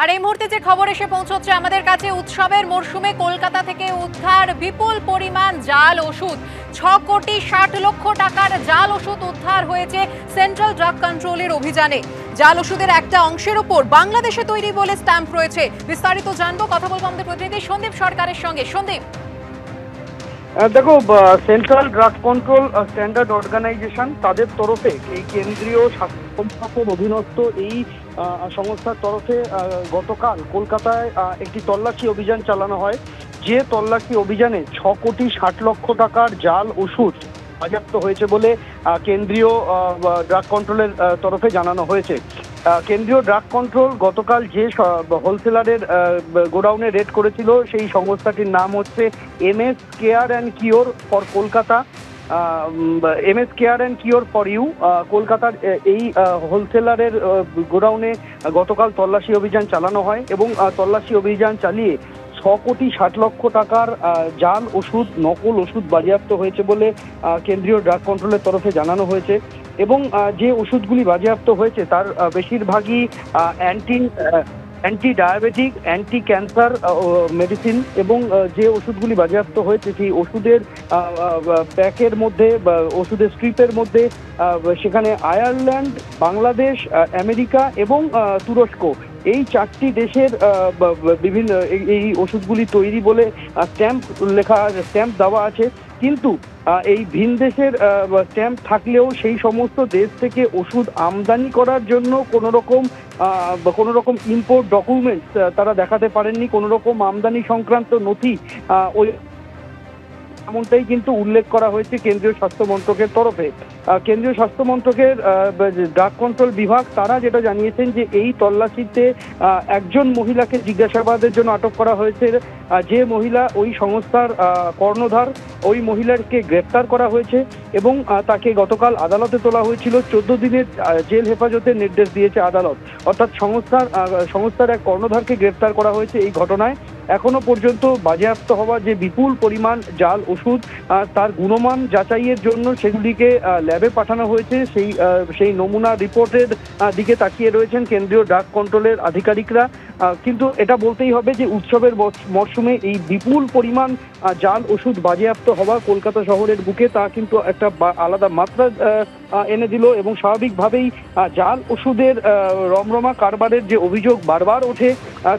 আর এই মুহূর্তে যে খবর এসে পৌঁছচ্ছে আমাদের কাছে, উৎসবের মরশুমে কলকাতা থেকে উদ্ধার বিপুল পরিমাণ জাল ওষুধ। ছ কোটি ষাট লক্ষ টাকার জাল ওষুধ উদ্ধার হয়েছে সেন্ট্রাল ড্রাগ কন্ট্রোলের অভিযানে। জাল ওষুধের একটা অংশের উপর বাংলাদেশে তৈরি বলে স্ট্যাম্প রয়েছে। বিস্তারিত জানব, কথা বলব আমাদের প্রতিনিধি সন্দীপ সরকারের সঙ্গে। সন্দীপ। দেখো central drug control standard organisation তাদের তরফে এই কেন্দ্রীয় স্বাস্থ্য অধীনস্থ এই সংস্থার তরফে গতকাল কলকাতায় একটি তল্লাশি অভিযান চালানো হয়। যে তল্লাশি অভিযানে ছ কোটি ষাট লক্ষ টাকার জাল, ওষুধ বাজেয়াপ্ত হয়েছে বলে কেন্দ্রীয় ড্রাগ কন্ট্রোলের তরফে জানানো হয়েছে। কেন্দ্রীয় ড্রাগ কন্ট্রোল গতকাল যে হোলসেলারের গোডাউনে রেড করেছিল, সেই সংস্থাটির নাম হচ্ছে M S care and cure for Kolkata. M S care and cure for you কলকাতার এই হোলসেলারের গোডাউনে গতকাল তল্লাশি অভিযান চালানো হয় এবং তল্লাশি অভিযান চালিয়ে ছ কোটি ষাট লক্ষ টাকার জাল ওষুধ, নকল ওষুধ বাজেয়াপ্ত হয়েছে বলে কেন্দ্রীয় ড্রাগ কন্ট্রোলের তরফে জানানো হয়েছে। এবং যে ওষুধগুলি বাজেয়াপ্ত হয়েছে তার বেশিরভাগই anti anti diabetic anti cancer medicine এবং যে ওষুধগুলি বাজেয়াপ্ত হয়েছে সেই ওষুধের প্যাকের মধ্যে ওষুধের স্ট্রিপের মধ্যে সেখানে আয়ারল্যান্ড, বাংলাদেশ আমেরিকা এবং তুরস্ক। এই চারটি দেশের বিভিন্ন এই- এই ওষুধগুলি তৈরি বলে স্ট্যাম্প লেখা স্ট্যাম্প দেওয়া আছে। কিন্তু এই ভিন দেশের স্ট্যাম্প থাকলেও সেই সমস্ত দেশ থেকে ওষুধ আমদানি করার জন্য কোনো রকম কোনো রকম ইম্পোর্ট ডকুমেন্টস তারা দেখাতে পারেননি। কোনো রকম আমদানি সংক্রান্ত নথি ওই এমনটাই কিন্তু উল্লেখ করা হয়েছে কেন্দ্রীয় স্বাস্থ্য মন্ত্রকের তরফে। কেন্দ্রীয় স্বাস্থ্য মন্ত্রকের ড্রাগ কন্ট্রোল বিভাগ, তারা যেটা জানিয়েছেন যে এই তল্লাশিতে একজন মহিলাকে জিজ্ঞাসাবাদের জন্য আটক করা হয়েছে। যে মহিলা ওই সংস্থার কর্ণধার, ওই মহিলাকে গ্রেপ্তার করা হয়েছে এবং তাকে গতকাল আদালতে তোলা হয়েছিল। চোদ্দ দিনের জেল হেফাজতের নির্দেশ দিয়েছে আদালত। অর্থাৎ সংস্থার সংস্থার এক কর্ণধারকে গ্রেপ্তার করা হয়েছে এই ঘটনায়। এখনও পর্যন্ত বাজেয়াপ্ত হওয়া যে বিপুল পরিমাণ জাল, ওষুধ তার গুণমান যাচাইয়ের জন্য সেগুলিকে ল্যাবে পাঠানো হয়েছে। সেই সেই নমুনা রিপোর্টের দিকে তাকিয়ে রয়েছেন কেন্দ্রীয় ড্রাগ কন্ট্রোলের আধিকারিকরা। কিন্তু এটা বলতেই হবে যে উৎসবের মরশুমে এই বিপুল পরিমাণ জাল ওষুধ বাজেয়াপ্ত হওয়া কলকাতা শহরের বুকে তা কিন্তু একটা আলাদা মাত্রা এনে দিল এবং স্বাভাবিকভাবেই জাল ওষুধের রমরমা কারবারের যে অভিযোগ বারবার ওঠে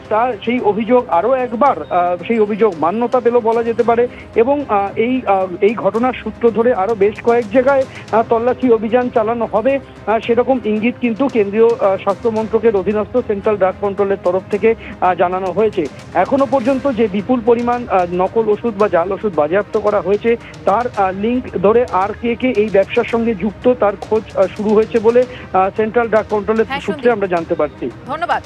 তা সেই অভিযোগ আরও একবার সেই অভিযোগ মান্যতা পেল বলা যেতে পারে এবং এই এই ঘটনার সূত্র ধরে আরও বেশ কয়েক জায়গায় তল্লাশি অভিযান চালানো হবে সেরকম ইঙ্গিত কিন্তু কেন্দ্রীয় স্বাস্থ্য মন্ত্রকের অধীনস্থ সেন্ট্রাল ড্রাগ কন্ট্রোলের তরফ থেকে জানানো হয়েছে। এখনও পর্যন্ত যে বিপুল পরিমাণ নকল ওষুধ বা জাল ওষুধ বাজেয়াপ্ত করা হয়েছে তার লিঙ্ক ধরে আর কে কে এই ব্যবসার সঙ্গে যুক্ত তার খোঁজ শুরু হয়েছে বলে সেন্ট্রাল ড্রাগ কন্ট্রোলের সূত্রে আমরা জানতে পারছি। ধন্যবাদ।